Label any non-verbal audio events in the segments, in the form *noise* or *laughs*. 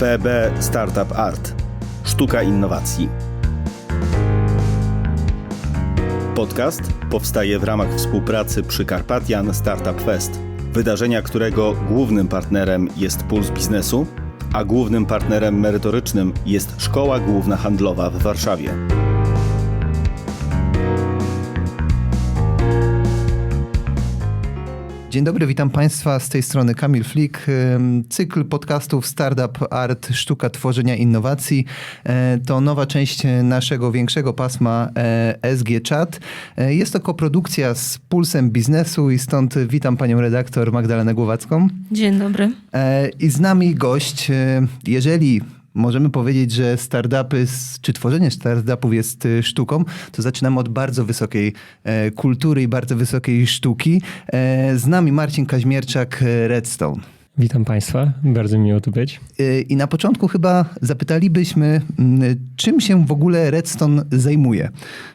PB Startup Art. Sztuka innowacji. Podcast powstaje w ramach współpracy przy Carpathian Startup Fest, wydarzenia którego głównym partnerem jest Puls Biznesu, a głównym partnerem merytorycznym jest Szkoła Główna Handlowa w Warszawie. Dzień dobry, witam Państwa z tej strony Kamil Flik. Cykl podcastów Startup Art Sztuka Tworzenia Innowacji e, to nowa część naszego większego pasma e, SG Chat. E, jest to koprodukcja z Pulsem Biznesu i stąd witam Panią redaktor Magdalenę Głowacką. Dzień dobry. I z nami gość. Jeżeli możemy powiedzieć, że startupy, czy tworzenie startupów jest y, sztuką, to zaczynamy od bardzo wysokiej e, kultury i bardzo wysokiej sztuki. E, z nami Marcin Kaźmierczak, e, Redstone. Witam Państwa, bardzo miło tu być. I na początku chyba zapytalibyśmy, mm, czym się w ogóle Redstone zajmuje,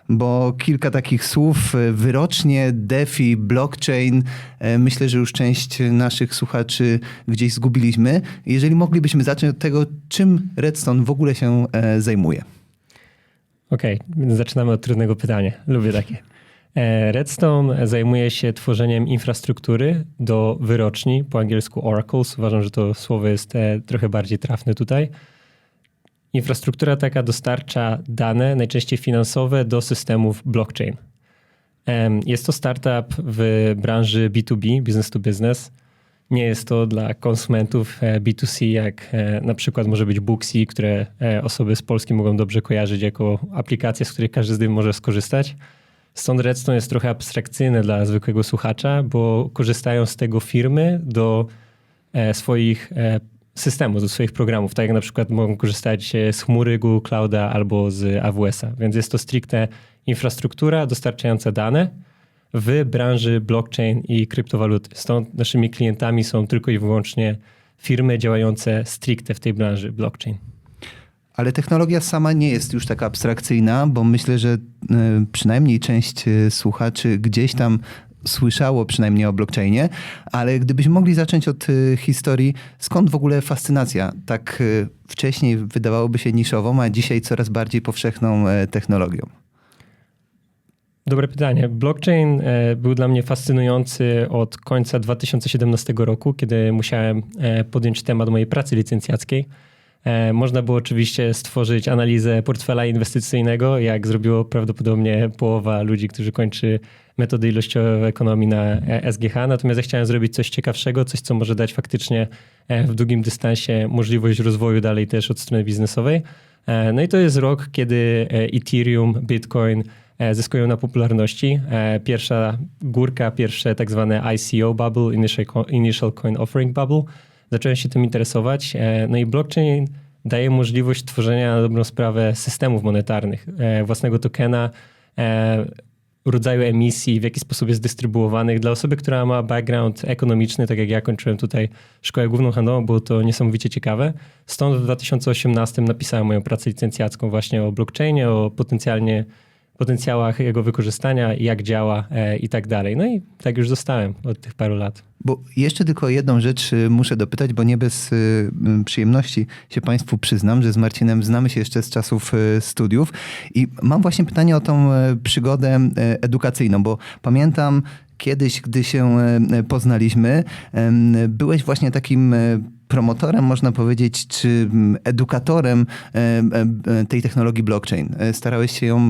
bo kilka takich słów, e, wyrocznie, DeFi, blockchain, e, myślę, że już część naszych słuchaczy gdzieś zgubiliśmy. Jeżeli moglibyśmy zacząć od tego, czym Redstone w ogóle się e, zajmuje. Okej, okay, zaczynamy od trudnego pytania. Lubię takie. E, Redstone zajmuje się tworzeniem infrastruktury do wyroczni, po angielsku oracles. Uważam, że to słowo jest e, trochę bardziej trafne tutaj. Infrastruktura taka dostarcza dane, najczęściej finansowe, do systemów blockchain. Jest to startup w branży B2B, business to business. Nie jest to dla konsumentów e, B2C, jak na przykład może być Booksy, które osoby z Polski mogą dobrze kojarzyć jako aplikację, z której każdy z nich może skorzystać. Stąd Redstone jest trochę abstrakcyjny dla zwykłego słuchacza, bo korzystają z tego firmy do e, swoich e, systemów, do swoich programów. Tak jak na przykład mogą korzystać z chmury Google Clouda albo z AWS-a. Więc jest to stricte infrastruktura dostarczająca dane w branży blockchain i kryptowaluty. Stąd naszymi klientami są tylko i wyłącznie firmy działające stricte w tej branży blockchain. Ale technologia sama nie jest już taka abstrakcyjna, bo myślę, że e, przynajmniej część e, słuchaczy gdzieś tam słyszało przynajmniej o blockchainie, ale gdybyśmy mogli zacząć od e, historii, skąd w ogóle fascynacja tak wcześniej wydawałoby się niszową, a dzisiaj coraz bardziej powszechną technologią? Dobre pytanie. Blockchain był dla mnie fascynujący od końca 2017 roku, kiedy musiałem podjąć temat mojej pracy licencjackiej. E, można było oczywiście stworzyć analizę portfela inwestycyjnego, jak zrobiło prawdopodobnie połowa ludzi, którzy kończy metody ilościowe ekonomii na SGH. Natomiast ja chciałem zrobić coś ciekawszego, coś, co może dać faktycznie e, w długim dystansie możliwość rozwoju dalej też od strony biznesowej. E, no i to jest rok, kiedy Ethereum, Bitcoin zyskują na popularności. Pierwsza górka, pierwsze tak zwane ICO bubble, Initial Coin Offering Bubble – zacząłem się tym interesować. E, no i blockchain daje możliwość tworzenia na dobrą sprawę systemów monetarnych, e, własnego tokena, e, rodzaju emisji, w jaki sposób jest dystrybuowanych. Dla osoby, która ma background ekonomiczny, tak jak ja kończyłem tutaj szkołę główną handlową, było to niesamowicie ciekawe. Stąd w 2018 napisałem moją pracę licencjacką właśnie o blockchainie, o potencjalnie potencjałach jego wykorzystania, jak działa e, i tak dalej. No i tak już zostałem od tych paru lat. Bo jeszcze tylko jedną rzecz y, muszę dopytać, bo nie bez y, przyjemności się Państwu przyznam, że z Marcinem znamy się jeszcze z czasów y, studiów i mam właśnie pytanie o tą przygodę edukacyjną, bo pamiętam kiedyś, gdy się poznaliśmy, byłeś właśnie takim promotorem, można powiedzieć, czy mm, edukatorem e, e, tej technologii blockchain. E, starałeś się ją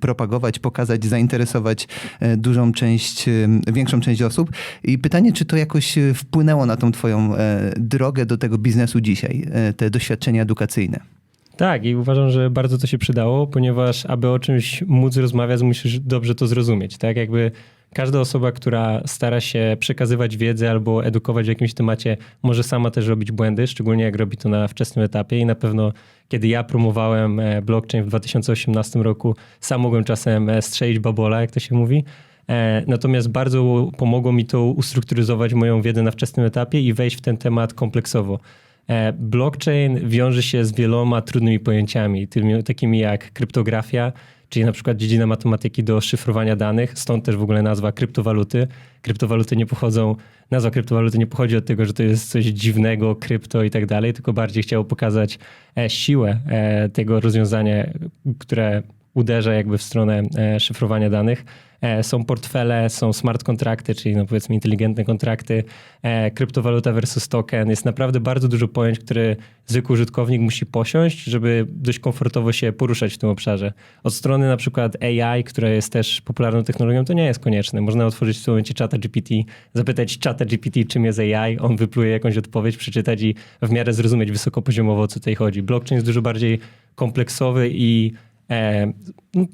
propagować, pokazać, zainteresować dużą część, większą część osób. I pytanie, czy to jakoś wpłynęło na tą twoją drogę do tego biznesu dzisiaj, te doświadczenia edukacyjne? Tak, i uważam, że bardzo to się przydało, ponieważ aby o czymś móc rozmawiać, musisz dobrze to zrozumieć. Tak, jakby każda osoba, która stara się przekazywać wiedzę albo edukować w jakimś temacie, może sama też robić błędy, szczególnie jak robi to na wczesnym etapie. I na pewno, kiedy ja promowałem e, blockchain w 2018 roku, sam mogłem czasem e, strzelić babola, jak to się mówi. E, natomiast bardzo pomogło mi to ustrukturyzować moją wiedzę na wczesnym etapie i wejść w ten temat kompleksowo. Blockchain wiąże się z wieloma trudnymi pojęciami, takimi jak kryptografia, czyli na przykład dziedzina matematyki do szyfrowania danych, stąd też w ogóle nazwa kryptowaluty. Kryptowaluty nie pochodzą, nazwa kryptowaluty nie pochodzi od tego, że to jest coś dziwnego, krypto i tak dalej, tylko bardziej chciało pokazać e, siłę e, tego rozwiązania, które uderza jakby w stronę e, szyfrowania danych. E, Są portfele, są smart kontrakty, czyli no powiedzmy inteligentne kontrakty, e, kryptowaluta versus token. Jest naprawdę bardzo dużo pojęć, które zwykły użytkownik musi posiąść, żeby dość komfortowo się poruszać w tym obszarze. Od strony na przykład AI, która jest też popularną technologią, to nie jest konieczne. Można otworzyć w tym momencie czata GPT, zapytać czata GPT, czym jest AI, on wypluje jakąś odpowiedź, przeczytać i w miarę zrozumieć wysokopoziomowo, o co tutaj chodzi. Blockchain jest dużo bardziej kompleksowy i e, no,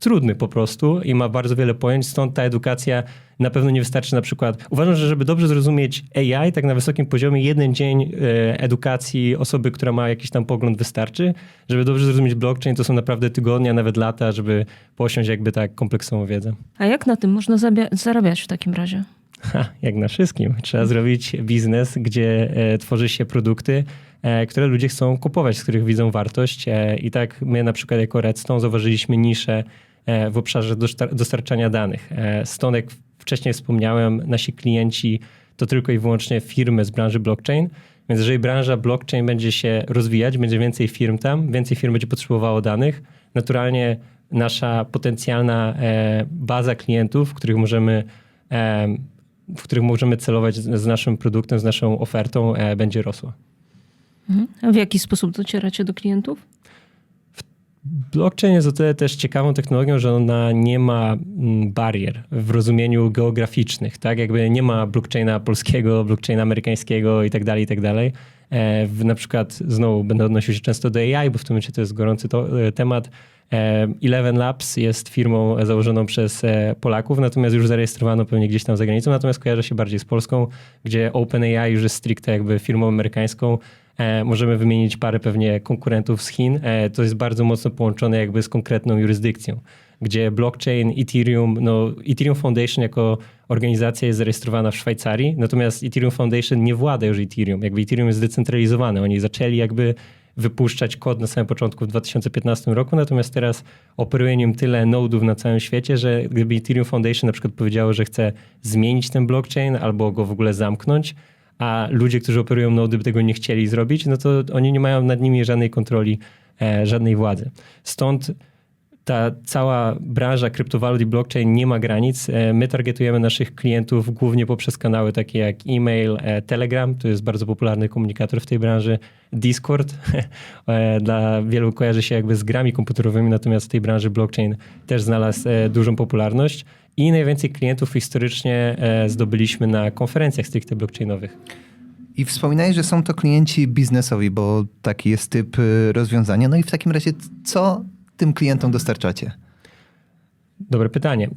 trudny po prostu i ma bardzo wiele pojęć, stąd ta edukacja na pewno nie wystarczy na przykład. Uważam, że żeby dobrze zrozumieć AI, tak na wysokim poziomie, jeden dzień e, edukacji osoby, która ma jakiś tam pogląd wystarczy. Żeby dobrze zrozumieć blockchain, to są naprawdę tygodnie, a nawet lata, żeby posiąść jakby tak kompleksową wiedzę. A jak na tym można zarabiać w takim razie? Ha, jak na wszystkim. Trzeba zrobić biznes, gdzie e, tworzy się produkty, które ludzie chcą kupować, z których widzą wartość. E, I tak my na przykład jako Redstone zauważyliśmy niszę e, w obszarze dostar- dostarczania danych. E, stąd, jak wcześniej wspomniałem, nasi klienci to tylko i wyłącznie firmy z branży blockchain. Więc jeżeli branża blockchain będzie się rozwijać, będzie więcej firm tam, więcej firm będzie potrzebowało danych, naturalnie nasza potencjalna e, baza klientów, w których możemy e, w których możemy celować z naszym produktem, z naszą ofertą, e, będzie rosła. Mhm. W jaki sposób docieracie do klientów? Blockchain jest o tyle też ciekawą technologią, że ona nie ma mm, barier w rozumieniu geograficznych, tak? Jakby nie ma blockchaina polskiego, blockchaina amerykańskiego i tak dalej, i tak dalej. E, na przykład znowu będę odnosił się często do AI, bo w tym momencie to jest gorący to, e, temat. E, Eleven Labs jest firmą założoną przez Polaków, natomiast już zarejestrowano pewnie gdzieś tam za granicą, natomiast kojarzy się bardziej z Polską, gdzie OpenAI już jest stricte jakby firmą amerykańską. E, Możemy wymienić parę pewnie konkurentów z Chin. E, To jest bardzo mocno połączone jakby z konkretną jurysdykcją, gdzie blockchain, Ethereum, no Ethereum Foundation jako organizacja jest zarejestrowana w Szwajcarii, natomiast Ethereum Foundation nie włada już Ethereum. Jakby Ethereum jest zdecentralizowany. Oni zaczęli jakby wypuszczać kod na samym początku w 2015 roku, natomiast teraz operuje nim tyle nodów na całym świecie, że gdyby Ethereum Foundation na przykład powiedziało, że chce zmienić ten blockchain albo go w ogóle zamknąć, a ludzie, którzy operują nody by tego nie chcieli zrobić, no to oni nie mają nad nimi żadnej kontroli, e, żadnej władzy. Stąd ta cała branża kryptowalut i blockchain nie ma granic. E, My targetujemy naszych klientów głównie poprzez kanały takie jak e-mail, e, Telegram, to jest bardzo popularny komunikator w tej branży, Discord, *laughs* e, dla wielu kojarzy się jakby z grami komputerowymi, natomiast w tej branży blockchain też znalazł dużą popularność i najwięcej klientów historycznie e, zdobyliśmy na konferencjach stricte blockchainowych. I wspominałeś, że są to klienci biznesowi, bo taki jest typ y, rozwiązania. No i w takim razie co tym klientom dostarczacie? Dobre pytanie.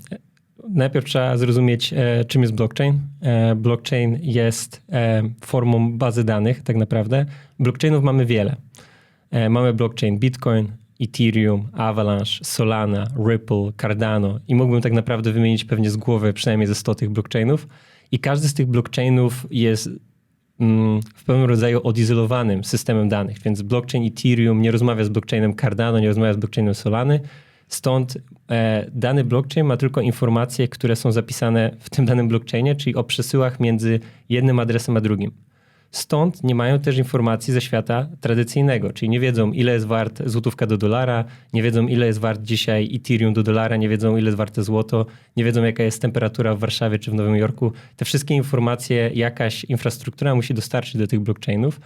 Najpierw trzeba zrozumieć, e, czym jest blockchain. E, blockchain jest e, formą bazy danych, tak naprawdę. Blockchainów mamy wiele. E, mamy blockchain Bitcoin, Ethereum, Avalanche, Solana, Ripple, Cardano i mógłbym tak naprawdę wymienić pewnie z głowy przynajmniej ze 100 tych blockchainów. I każdy z tych blockchainów jest mm, w pewnym rodzaju odizolowanym systemem danych, więc blockchain Ethereum nie rozmawia z blockchainem Cardano, nie rozmawia z blockchainem Solany. Stąd e, dany blockchain ma tylko informacje, które są zapisane w tym danym blockchainie, czyli o przesyłach między jednym adresem a drugim. Stąd nie mają też informacji ze świata tradycyjnego, czyli nie wiedzą, ile jest wart złotówka do dolara, nie wiedzą, ile jest wart dzisiaj Ethereum do dolara, nie wiedzą, ile jest warte złoto, nie wiedzą, jaka jest temperatura w Warszawie czy w Nowym Jorku. Te wszystkie informacje jakaś infrastruktura musi dostarczyć do tych blockchainów.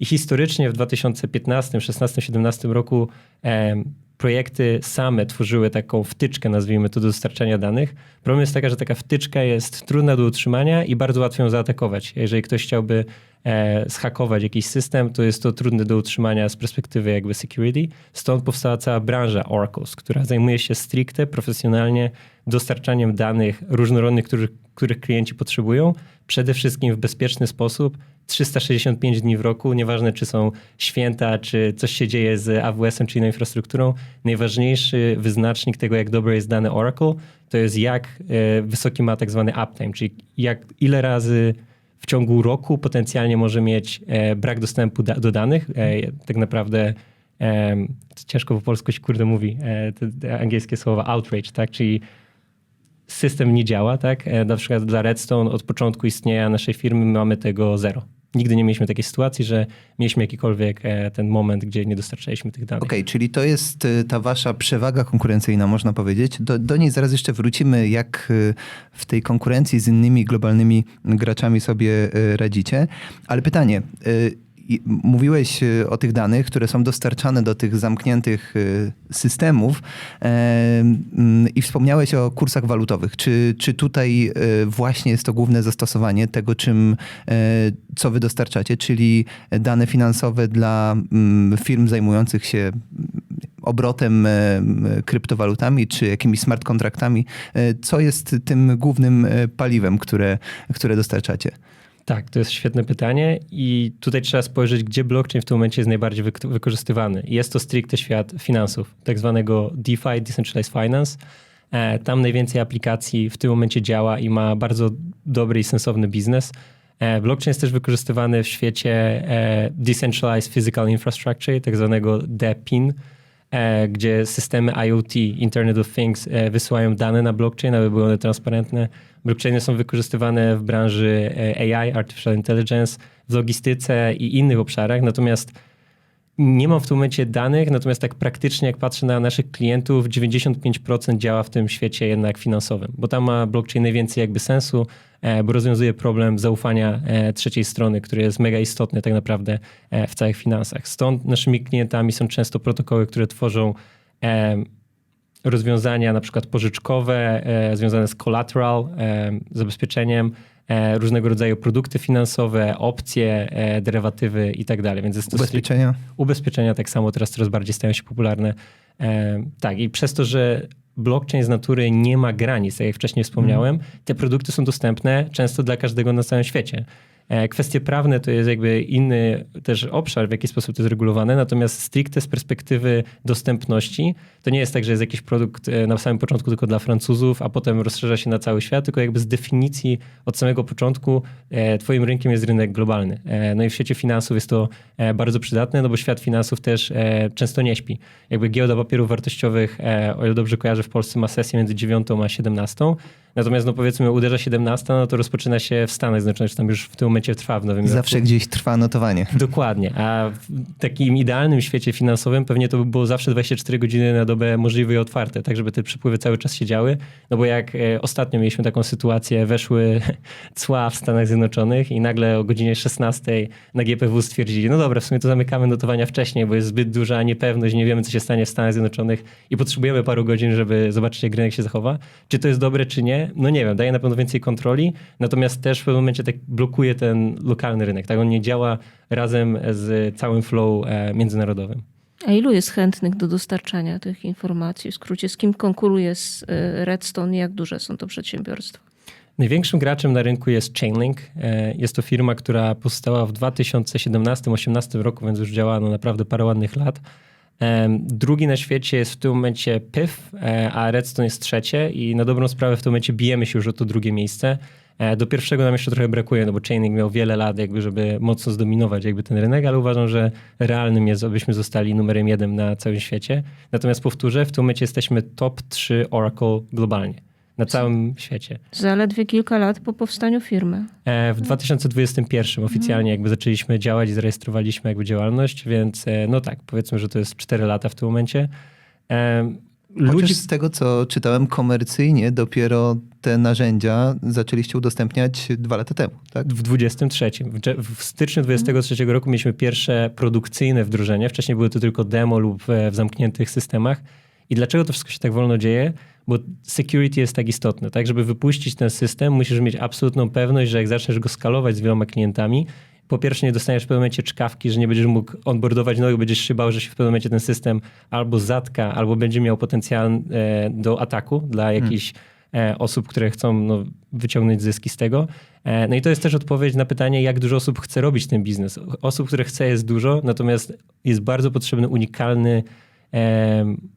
I historycznie w 2015, 16, 17 roku em, projekty same tworzyły taką wtyczkę, nazwijmy to, do dostarczania danych. Problem jest taka, że taka wtyczka jest trudna do utrzymania i bardzo łatwo ją zaatakować. Jeżeli ktoś chciałby e, zhakować jakiś system, to jest to trudne do utrzymania z perspektywy jakby security. Stąd powstała cała branża Oracles, która zajmuje się stricte, profesjonalnie dostarczaniem danych różnorodnych, których, których klienci potrzebują, przede wszystkim w bezpieczny sposób, 365 dni w roku, nieważne czy są święta, czy coś się dzieje z AWS-em, czy inną infrastrukturą. Najważniejszy wyznacznik tego, jak dobre jest dane Oracle, to jest jak e, wysoki ma tak zwany uptime, czyli jak, ile razy w ciągu roku potencjalnie może mieć e, brak dostępu do danych. E, tak naprawdę ciężko po polsku się kurde mówi, te angielskie słowa outrage, tak? Czyli system nie działa, tak? E, Na przykład dla Redstone od początku istnienia naszej firmy mamy tego zero. Nigdy nie mieliśmy takiej sytuacji, że mieliśmy jakikolwiek e, ten moment, gdzie nie dostarczaliśmy tych danych. Okej, czyli to jest y, ta wasza przewaga konkurencyjna, można powiedzieć. Do, do niej zaraz jeszcze wrócimy, jak w tej konkurencji z innymi globalnymi graczami sobie radzicie. Ale pytanie. Mówiłeś y, o tych danych, które są dostarczane do tych zamkniętych y, systemów e, mm, i wspomniałeś o kursach walutowych. Czy, czy tutaj y, właśnie jest to główne zastosowanie tego, czym, e, co wy dostarczacie, czyli dane finansowe dla mm, firm zajmujących się mm, obrotem e, kryptowalutami czy jakimiś smart kontraktami? Co jest tym głównym paliwem, które, które dostarczacie? Tak, to jest świetne pytanie i tutaj trzeba spojrzeć, gdzie blockchain w tym momencie jest najbardziej wyk- wykorzystywany. Jest to stricte świat finansów, tak zwanego DeFi, Decentralized Finance. E, Tam najwięcej aplikacji w tym momencie działa i ma bardzo dobry i sensowny biznes. E, Blockchain jest też wykorzystywany w świecie e, Decentralized Physical Infrastructure, tak zwanego DePIN, gdzie systemy IoT, Internet of Things, e, wysyłają dane na blockchain, aby były one transparentne. Blockchainy są wykorzystywane w branży e, AI, Artificial Intelligence, w logistyce i innych obszarach, natomiast nie mam w tym momencie danych, natomiast tak praktycznie jak patrzę na naszych klientów, 95% działa w tym świecie jednak finansowym, bo tam ma blockchain najwięcej jakby sensu, e, bo rozwiązuje problem zaufania e, trzeciej strony, który jest mega istotny tak naprawdę e, w całych finansach. Stąd naszymi klientami są często protokoły, które tworzą rozwiązania na przykład pożyczkowe, związane z collateral, zabezpieczeniem, różnego rodzaju produkty finansowe, opcje, e, derywatywy i tak dalej. Więc Ubezpieczenia? Ubezpieczenia tak samo teraz coraz bardziej stają się popularne. E, tak, i przez to, że blockchain z natury nie ma granic, tak jak wcześniej wspomniałem, te produkty są dostępne często dla każdego na całym świecie. E, Kwestie prawne to jest jakby inny też obszar, w jaki sposób to jest regulowane, natomiast stricte z perspektywy dostępności, to nie jest tak, że jest jakiś produkt e, na samym początku tylko dla Francuzów, a potem rozszerza się na cały świat, tylko jakby z definicji od samego początku e, twoim rynkiem jest rynek globalny. No i w świecie finansów jest to bardzo przydatne, no bo świat finansów też często nie śpi. Jakby giełda papierów wartościowych, o ile dobrze kojarzę, w Polsce ma sesję między 9 a 17, natomiast no powiedzmy uderza 17, no to rozpoczyna się w Stanach Zjednoczonych, czy tam już w tym momencie trwa w Nowym Zawsze Jorku. gdzieś trwa notowanie. Dokładnie, a w takim idealnym świecie finansowym pewnie to by było zawsze 24 godziny na dobę możliwe i otwarte, tak żeby te przepływy cały czas się działy, no bo jak e, ostatnio mieliśmy taką sytuację, weszły *laughs* cła w Stanach Zjednoczonych i nagle o godzinie 16 na GPW stwierdzili, no dobra, w sumie to zamykamy notowania wcześniej, bo jest zbyt duża niepewność, nie wiemy co się stanie w Stanach Zjednoczonych i potrzebujemy paru godzin, żeby zobaczyć jak rynek się zachowa. Czy to jest dobre, czy nie? No nie wiem, daje na pewno więcej kontroli, natomiast też w pewnym momencie tak blokuje ten lokalny rynek, tak? On nie działa razem z całym flow e, międzynarodowym. A ilu jest chętnych do dostarczania tych informacji? W skrócie, z kim konkuruje z y, Redstone i jak duże są to przedsiębiorstwa? Największym graczem na rynku jest Chainlink. E, Jest to firma, która powstała w 2017-2018 roku, więc już działa no naprawdę parę ładnych lat. Drugi na świecie jest w tym momencie PIF, e, a Redstone jest trzecie i na dobrą sprawę w tym momencie bijemy się już o to drugie miejsce. E, Do pierwszego nam jeszcze trochę brakuje, no bo Chainlink miał wiele lat, jakby, żeby mocno zdominować jakby ten rynek, ale uważam, że realnym jest, abyśmy zostali numerem jeden na całym świecie. Natomiast powtórzę, w tym momencie jesteśmy top 3 Oracle globalnie, na całym świecie. Zaledwie kilka lat po powstaniu firmy. E, W 2021 oficjalnie jakby zaczęliśmy działać i zarejestrowaliśmy jakby działalność, więc e, no tak, powiedzmy, że to jest 4 lata w tym momencie. E, Chociaż Ludzi, z tego, co czytałem komercyjnie, dopiero te narzędzia zaczęliście udostępniać dwa lata temu, tak? w 23. W, styczniu 23 roku mieliśmy pierwsze produkcyjne wdrożenie. Wcześniej były to tylko demo lub w zamkniętych systemach. I dlaczego to wszystko się tak wolno dzieje? Bo security jest tak istotne, tak? Żeby wypuścić ten system, musisz mieć absolutną pewność, że jak zaczniesz go skalować z wieloma klientami, po pierwsze nie dostaniesz w pewnym momencie czkawki, że nie będziesz mógł onboardować nowych, będziesz się bał, że się w pewnym momencie ten system albo zatka, albo będzie miał potencjał e, do ataku dla jakichś e, osób, które chcą no, wyciągnąć zyski z tego. E, No i to jest też odpowiedź na pytanie, jak dużo osób chce robić ten biznes. Osób, które chce jest dużo, natomiast jest bardzo potrzebny unikalny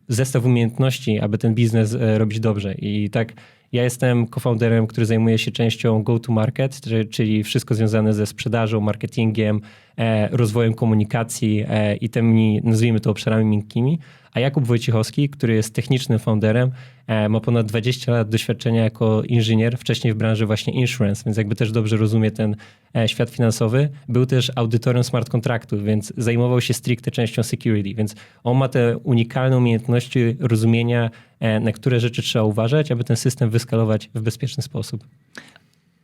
zestaw umiejętności, aby ten biznes e, robić dobrze. I tak Ja jestem co-founderem, który zajmuje się częścią go-to-market, czyli- wszystko związane ze sprzedażą, marketingiem, e, rozwojem komunikacji e, i tymi, nazwijmy to, obszarami miękkimi. A Jakub Wojciechowski, który jest technicznym founderem, e, ma ponad 20 lat doświadczenia jako inżynier, wcześniej w branży właśnie insurance, więc jakby też dobrze rozumie ten e, świat finansowy. Był też audytorem smart kontraktów, więc zajmował się stricte częścią security, więc on ma te unikalne umiejętności rozumienia, e, na które rzeczy trzeba uważać, aby ten system wyskalować w bezpieczny sposób.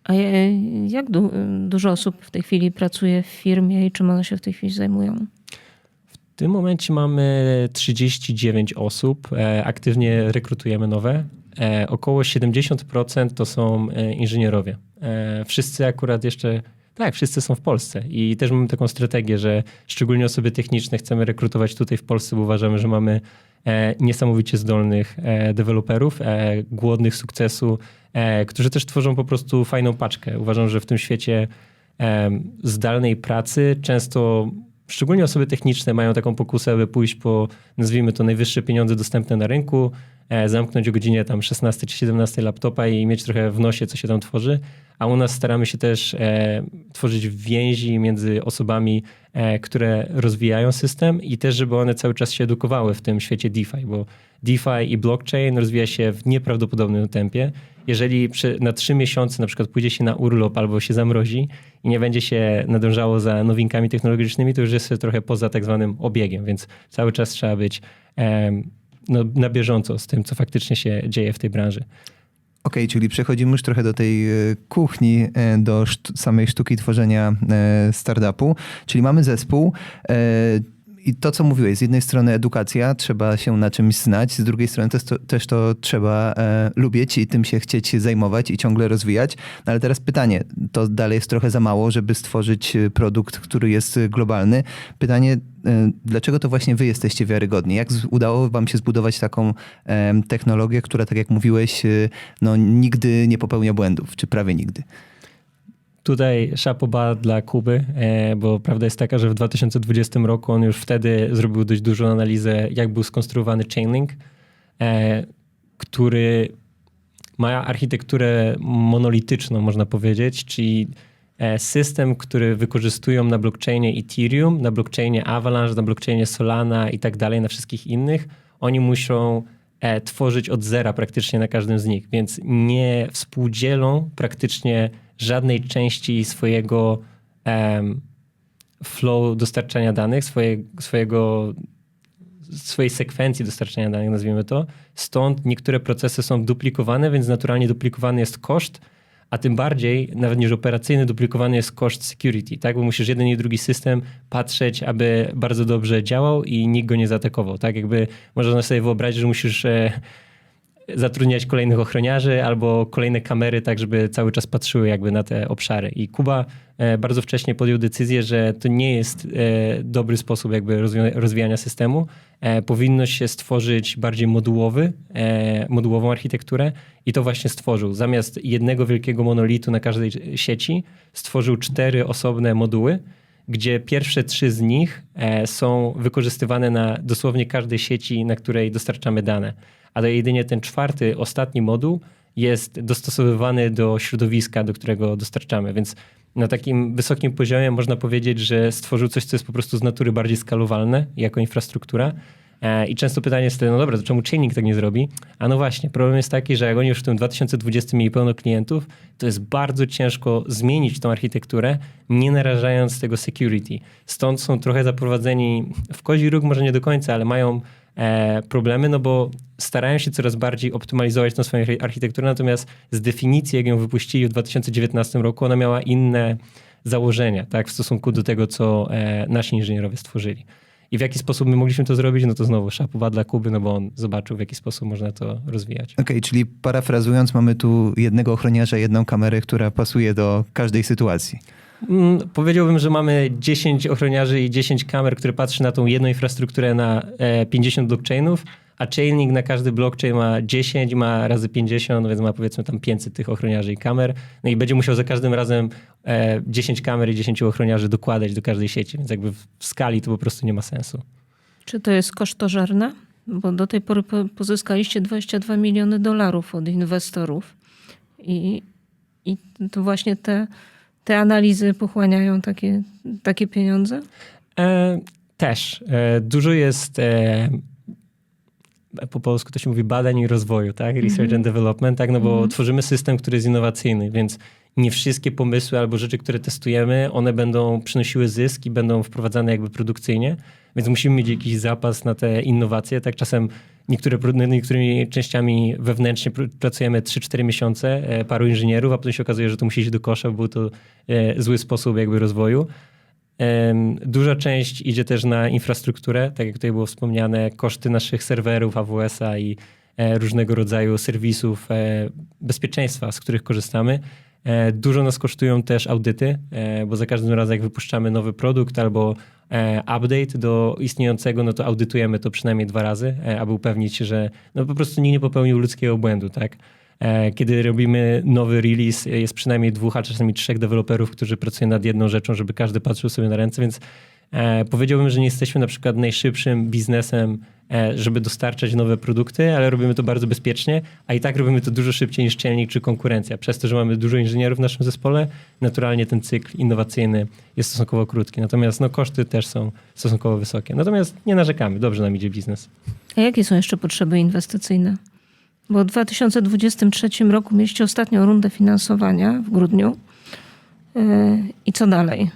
A jak du- dużo osób w tej chwili pracuje w firmie i czym one się w tej chwili zajmują? Tym momencie mamy 39 osób, e, aktywnie rekrutujemy nowe. E, około 70% to są e, inżynierowie. Wszyscy akurat jeszcze, tak, wszyscy są w Polsce i też mamy taką strategię, że szczególnie osoby techniczne chcemy rekrutować tutaj w Polsce, bo uważamy, że mamy e, niesamowicie zdolnych e, deweloperów, e, głodnych sukcesu, e, którzy też tworzą po prostu fajną paczkę. Uważam, że w tym świecie zdalnej pracy często szczególnie osoby techniczne mają taką pokusę, aby pójść po, nazwijmy to, najwyższe pieniądze dostępne na rynku, e, zamknąć o godzinie tam 16 czy 17 laptopa i mieć trochę w nosie, co się tam tworzy. A u nas staramy się też e, tworzyć więzi między osobami, e, które rozwijają system i też, żeby one cały czas się edukowały w tym świecie DeFi, bo DeFi i blockchain rozwija się w nieprawdopodobnym tempie. Jeżeli przy, na trzy miesiące na przykład pójdzie się na urlop albo się zamrozi i nie będzie się nadążało za nowinkami technologicznymi, to już jest trochę poza tak zwanym obiegiem, więc cały czas trzeba być em, no, na bieżąco z tym, co faktycznie się dzieje w tej branży. Okej, czyli przechodzimy już trochę do tej e, kuchni, e, do samej sztuki tworzenia e, startupu. Czyli mamy zespół. E, I to, co mówiłeś, z jednej strony edukacja, trzeba się na czymś znać, z drugiej strony też to, też to trzeba e, lubić i tym się chcieć zajmować i ciągle rozwijać. No ale teraz pytanie, to dalej jest trochę za mało, żeby stworzyć e, produkt, który jest e, globalny. Pytanie, e, dlaczego to właśnie wy jesteście wiarygodni? Jak z- udało wam się zbudować taką em, technologię, która, tak jak mówiłeś, e, no, nigdy nie popełnia błędów, czy prawie nigdy? Tutaj szapoba dla Kuby, e, bo prawda jest taka, że w 2020 roku on już wtedy zrobił dość dużą analizę, jak był skonstruowany Chainlink, e, który ma architekturę monolityczną, można powiedzieć, czyli e, system, który wykorzystują na blockchainie Ethereum, na blockchainie Avalanche, na blockchainie Solana i tak dalej, na wszystkich innych, oni muszą tworzyć od zera praktycznie na każdym z nich, więc nie współdzielą praktycznie żadnej części swojego em, flow dostarczania danych, swoje, swojego, swojej sekwencji dostarczania danych, nazwijmy to. Stąd niektóre procesy są duplikowane, więc naturalnie duplikowany jest koszt, a tym bardziej, nawet niż operacyjny, duplikowany jest koszt security, tak? Bo musisz jeden i drugi system patrzeć, aby bardzo dobrze działał i nikt go nie zaatakował, tak? Jakby można sobie wyobrazić, że musisz e, zatrudniać kolejnych ochroniarzy albo kolejne kamery, tak żeby cały czas patrzyły jakby na te obszary. I Kuba e, bardzo wcześnie podjął decyzję, że to nie jest e, dobry sposób jakby rozwi- rozwijania systemu. E, Powinno się stworzyć bardziej modułowy, modułową architekturę i to właśnie stworzył. Zamiast jednego wielkiego monolitu na każdej sieci, stworzył cztery osobne moduły, gdzie pierwsze trzy z nich są wykorzystywane na dosłownie każdej sieci, na której dostarczamy dane. A to jedynie ten czwarty, ostatni moduł jest dostosowywany do środowiska, do którego dostarczamy. Więc na takim wysokim poziomie można powiedzieć, że stworzył coś, co jest po prostu z natury bardziej skalowalne jako infrastruktura. E, I często pytanie jest, no dobra, to czemu Chainlink tak nie zrobi? A no właśnie, problem jest taki, że jak oni już w tym 2020 mieli pełno klientów, to jest bardzo ciężko zmienić tą architekturę, nie narażając tego security. Stąd są trochę zaprowadzeni w kozi róg, może nie do końca, ale mają problemy, no bo starają się coraz bardziej optymalizować tą swoją archi- architekturę, natomiast z definicji, jak ją wypuścili w 2019 roku, ona miała inne założenia, tak, w stosunku do tego, co e, nasi inżynierowie stworzyli. I w jaki sposób my mogliśmy to zrobić? No to znowu szapowa dla Kuby, no bo on zobaczył, w jaki sposób można to rozwijać. Okej, czyli parafrazując, mamy tu jednego ochroniarza, jedną kamerę, która pasuje do każdej sytuacji. Mm, Powiedziałbym, że mamy 10 ochroniarzy i 10 kamer, które patrzy na tą jedną infrastrukturę na e, 50 blockchainów, a Chainlink na każdy blockchain ma 10, ma razy 50, więc ma powiedzmy tam 500 tych ochroniarzy i kamer. No i będzie musiał za każdym razem e, 10 kamer i 10 ochroniarzy dokładać do każdej sieci, więc jakby w skali to po prostu nie ma sensu. Czy to jest kosztożerne? Bo do tej pory po- pozyskaliście 22 miliony dolarów od inwestorów. I, i to właśnie te, te analizy pochłaniają takie, takie pieniądze? E, też. E, dużo jest e, po polsku to się mówi badań i rozwoju, tak? Research and development, tak? No bo tworzymy system, który jest innowacyjny, więc nie wszystkie pomysły albo rzeczy, które testujemy, one będą przynosiły zysk i będą wprowadzane jakby produkcyjnie, więc musimy mieć jakiś zapas na te innowacje. Tak czasem niektóre, niektórymi częściami wewnętrznie pr- pracujemy 3-4 miesiące, e, paru inżynierów, a potem się okazuje, że to musi iść do kosza, bo był to e, zły sposób jakby rozwoju. Duża część idzie też na infrastrukturę, tak jak tutaj było wspomniane, koszty naszych serwerów AWS-a i e, różnego rodzaju serwisów bezpieczeństwa, z których korzystamy. E, Dużo nas kosztują też audyty, e, bo za każdym razem jak wypuszczamy nowy produkt albo e, update do istniejącego, no to audytujemy to przynajmniej dwa razy, aby upewnić się, że no po prostu nikt nie popełnił ludzkiego błędu, tak? Kiedy robimy nowy release, jest przynajmniej dwóch, a czasami trzech deweloperów, którzy pracują nad jedną rzeczą, żeby każdy patrzył sobie na ręce, więc powiedziałbym, że nie jesteśmy na przykład najszybszym biznesem, żeby dostarczać nowe produkty, ale robimy to bardzo bezpiecznie, a i tak robimy to dużo szybciej niż czyelnik czy konkurencja. Przez to, że mamy dużo inżynierów w naszym zespole, naturalnie ten cykl innowacyjny jest stosunkowo krótki. Natomiast no, koszty też są stosunkowo wysokie. Natomiast nie narzekamy, dobrze nam idzie biznes. A jakie są jeszcze potrzeby inwestycyjne? Bo w 2023 roku mieliście ostatnią rundę finansowania w grudniu. Yy, I co dalej?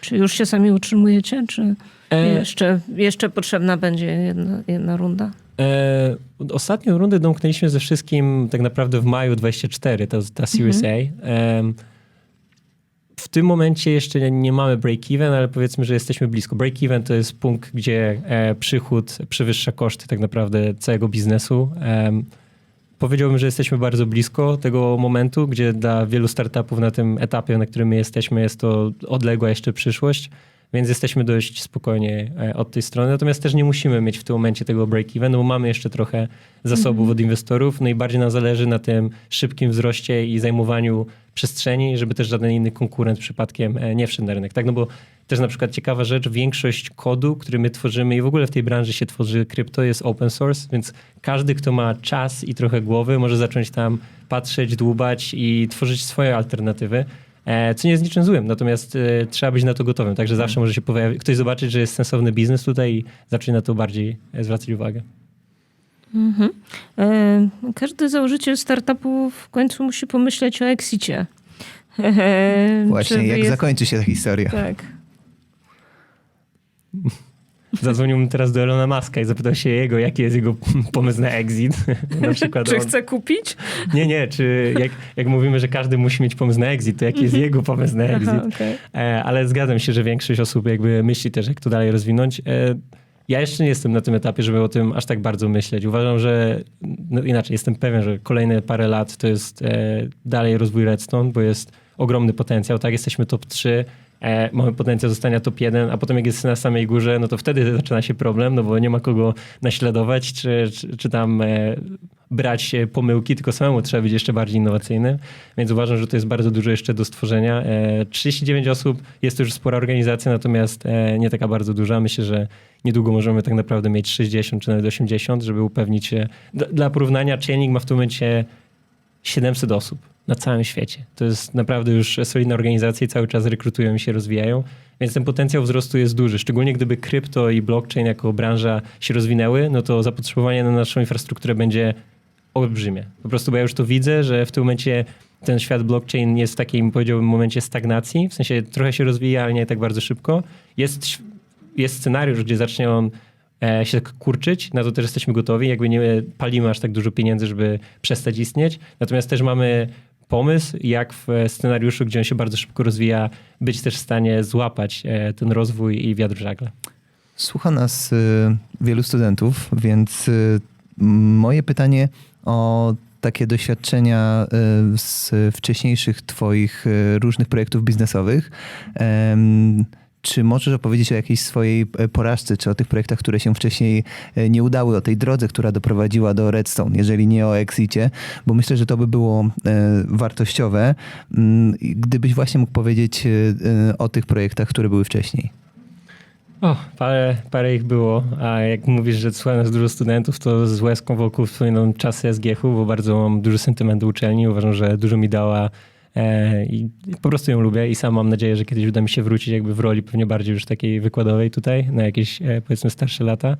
Czy już się sami utrzymujecie, czy E, jeszcze, jeszcze potrzebna będzie jedna, jedna runda? E, ostatnią rundę domknęliśmy ze wszystkim tak naprawdę w maju 24, to ta Series A. Em, w tym momencie jeszcze nie- nie mamy break-even, ale powiedzmy, że jesteśmy blisko. Break-even to jest punkt, gdzie e, przychód przewyższa koszty tak naprawdę całego biznesu. Em, powiedziałbym, że jesteśmy bardzo blisko tego momentu, gdzie dla wielu startupów na tym etapie, na którym my jesteśmy, jest to odległa jeszcze przyszłość. Więc jesteśmy dość spokojnie e, od tej strony. Natomiast też nie musimy mieć w tym momencie tego break-even, bo mamy jeszcze trochę zasobów od inwestorów. Najbardziej nam zależy na tym szybkim wzroście i zajmowaniu przestrzeni, żeby też żaden inny konkurent przypadkiem e, nie wszedł na rynek. Tak, no bo też na przykład ciekawa rzecz, większość kodu, który my tworzymy i w ogóle w tej branży się tworzy krypto jest open source, więc każdy, kto ma czas i trochę głowy, może zacząć tam patrzeć, dłubać i tworzyć swoje alternatywy. E, Co nie jest niczym złym, natomiast e, trzeba być na to gotowym. Także zawsze może się pojawić, ktoś zobaczyć, że jest sensowny biznes tutaj i zacznie na to bardziej e, zwracać uwagę. Mhm. Każdy założyciel startupu w końcu musi pomyśleć o exicie. Właśnie, jak jest- zakończy się ta historia? Tak. Zadzwoniłbym teraz do Elona Muska i zapytał się jego, jaki jest jego *laughs* pomysł na exit. *laughs* na przykład Czy on- chce kupić? Nie, nie, czy jak, jak mówimy, że każdy musi mieć pomysł na exit, to jaki jest jego pomysł na exit? Aha, okej. E, ale zgadzam się, że większość osób jakby myśli też, jak to dalej rozwinąć. E, ja jeszcze nie jestem na tym etapie, żeby o tym aż tak bardzo myśleć. Uważam, że no inaczej, jestem pewien, że kolejne parę lat to jest e, dalej rozwój Redstone, bo jest ogromny potencjał. Tak, jesteśmy top 3, e, mamy potencjał zostania top 1, a potem jak jest na samej górze, no to wtedy zaczyna się problem, no bo nie ma kogo naśladować, czy, czy, czy tam e, brać e, pomyłki, tylko samemu trzeba być jeszcze bardziej innowacyjnym. Więc uważam, że to jest bardzo dużo jeszcze do stworzenia. E, 39 osób jest to już spora organizacja, natomiast nie taka bardzo duża. Myślę, że niedługo możemy tak naprawdę mieć 60 czy nawet 80, żeby upewnić się. Dla porównania, Chaining ma w tym momencie 700 osób na całym świecie. To jest naprawdę już solidna organizacja i cały czas rekrutują i się rozwijają. Więc ten potencjał wzrostu jest duży. Szczególnie gdyby krypto i blockchain jako branża się rozwinęły, no to zapotrzebowanie na naszą infrastrukturę będzie olbrzymie. Po prostu, bo ja już to widzę, że w tym momencie ten świat blockchain jest w takim, powiedziałbym, momencie stagnacji. W sensie trochę się rozwija, ale nie tak bardzo szybko. Jest, jest scenariusz, gdzie zacznie on e, się tak kurczyć, na to też jesteśmy gotowi. Jakby nie palimy aż tak dużo pieniędzy, żeby przestać istnieć. Natomiast też mamy pomysł, jak w scenariuszu, gdzie on się bardzo szybko rozwija, być też w stanie złapać e, ten rozwój i wiatr w żagle. Słucha nas y, wielu studentów, więc y, moje pytanie o takie doświadczenia z wcześniejszych Twoich różnych projektów biznesowych. Czy możesz opowiedzieć o jakiejś swojej e, porażce, czy o tych projektach, które się wcześniej e, nie udały, o tej drodze, która doprowadziła do Redstone, jeżeli nie o exicie, bo myślę, że to by było e, wartościowe, mm, gdybyś właśnie mógł powiedzieć o tych projektach, które były wcześniej. O, parę, parę ich było, a jak mówisz, że słucha nas dużo studentów, to z łezką wokół wspominam czasy SGH-u, bo bardzo mam duży sentyment do uczelni. Uważam, że dużo mi dała i po prostu ją lubię i sam mam nadzieję, że kiedyś uda mi się wrócić jakby w roli pewnie bardziej już takiej wykładowej tutaj, na jakieś e, powiedzmy starsze lata.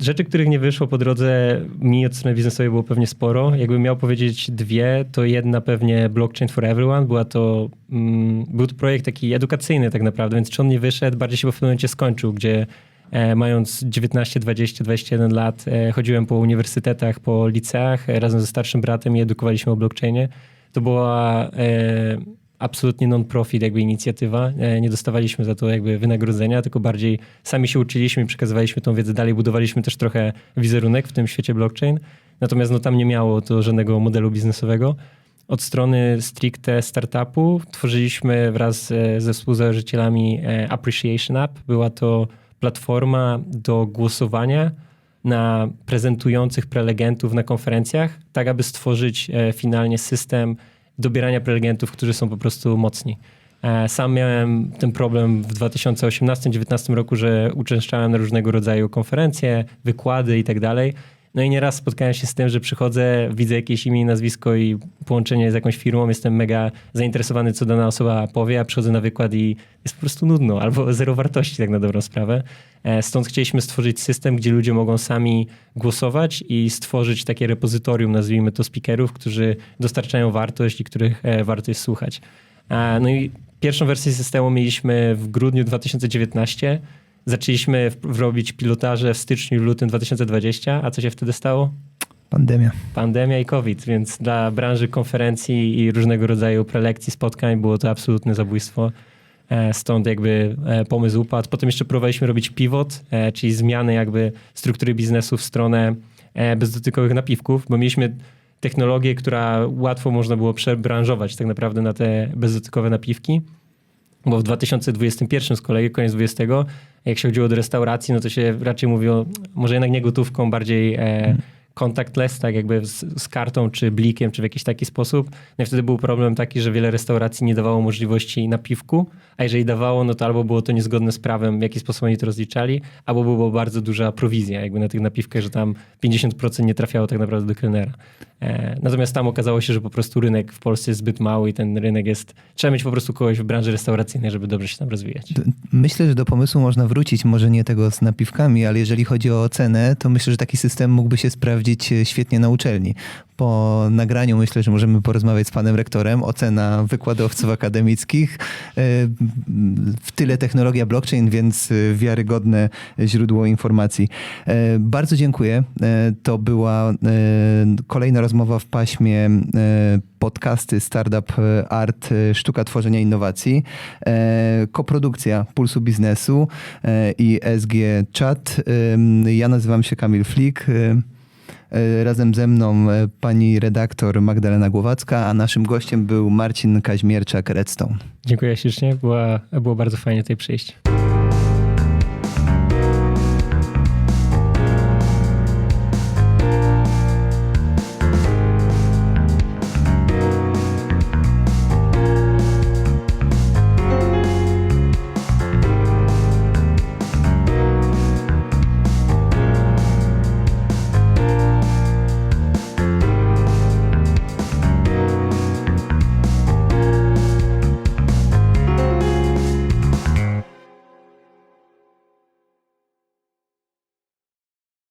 Rzeczy, których nie wyszło po drodze mi od strony biznesowej było pewnie sporo. Jakbym miał powiedzieć dwie, to jedna pewnie Blockchain for Everyone. Była to, mm, był to projekt taki edukacyjny tak naprawdę, więc czy on nie wyszedł, bardziej się w pewnym momencie skończył, gdzie e, mając 19, 20, 21 lat e, chodziłem po uniwersytetach, po liceach e, razem ze starszym bratem i edukowaliśmy o blockchainie. To była e, absolutnie non-profit jakby inicjatywa. E, Nie dostawaliśmy za to jakby wynagrodzenia, tylko bardziej sami się uczyliśmy i przekazywaliśmy tą wiedzę dalej, budowaliśmy też trochę wizerunek w tym świecie blockchain. Natomiast no, tam nie miało to żadnego modelu biznesowego. Od strony stricte startupu tworzyliśmy wraz e, ze współzałożycielami e, Appreciation App. Była to platforma do głosowania na prezentujących prelegentów na konferencjach, tak aby stworzyć e, finalnie system dobierania prelegentów, którzy są po prostu mocni. E, Sam miałem ten problem w 2018-2019 roku, że uczęszczałem na różnego rodzaju konferencje, wykłady i tak. No i nieraz spotkałem się z tym, że przychodzę, widzę jakieś imię i nazwisko i połączenie z jakąś firmą, jestem mega zainteresowany, co dana osoba powie, a przychodzę na wykład i jest po prostu nudno *laughs* albo zero wartości, tak na dobrą sprawę. E, Stąd chcieliśmy stworzyć system, gdzie ludzie mogą sami głosować i stworzyć takie repozytorium, nazwijmy to speakerów, którzy dostarczają wartość i których e, warto jest słuchać. E, No i pierwszą wersję systemu mieliśmy w grudniu 2019. Zaczęliśmy w- robić pilotaże w styczniu, lutym 2020, a co się wtedy stało? Pandemia. Pandemia i COVID, więc dla branży konferencji i różnego rodzaju prelekcji, spotkań było to absolutne zabójstwo. E, Stąd jakby e, pomysł upadł. Potem jeszcze próbowaliśmy robić pivot, e, czyli zmiany jakby struktury biznesu w stronę bezdotykowych napiwków, bo mieliśmy technologię, która łatwo można było przebranżować tak naprawdę na te bezdotykowe napiwki. Bo w 2021 z kolei, koniec 20, jak się chodziło do restauracji, no to się raczej mówiło, może jednak nie gotówką, bardziej e, contactless, tak jakby z, z kartą, czy blikiem, czy w jakiś taki sposób. No i wtedy był problem taki, że wiele restauracji nie dawało możliwości napiwku, a jeżeli dawało, no to albo było to niezgodne z prawem, w jaki sposób oni to rozliczali, albo była bardzo duża prowizja jakby na tych napiwkach, że tam 50% nie trafiało tak naprawdę do kelnera. E, natomiast tam okazało się, że po prostu rynek w Polsce jest zbyt mały i ten rynek jest, trzeba mieć po prostu kogoś w branży restauracyjnej, żeby dobrze się tam rozwijać. Myślę, że do pomysłu można wrócić, może nie tego z napiwkami, ale jeżeli chodzi o cenę, to myślę, że taki system mógłby się sprawdzić e, świetnie na uczelni. Po nagraniu myślę, że możemy porozmawiać z panem rektorem. Ocena wykładowców akademickich. E, W tyle technologia blockchain, więc e, wiarygodne źródło informacji. Bardzo dziękuję. To była kolejna rozmowa w paśmie podcasty Startup Art Sztuka Tworzenia Innowacji. Koprodukcja Pulsu Biznesu i SG Chat. Ja nazywam się Kamil Flik. E, Razem ze mną e, pani redaktor Magdalena Głowacka, a naszym gościem był Marcin Kaźmierczak Redstone. Dziękuję ślicznie, była, było bardzo fajnie tutaj przyjść.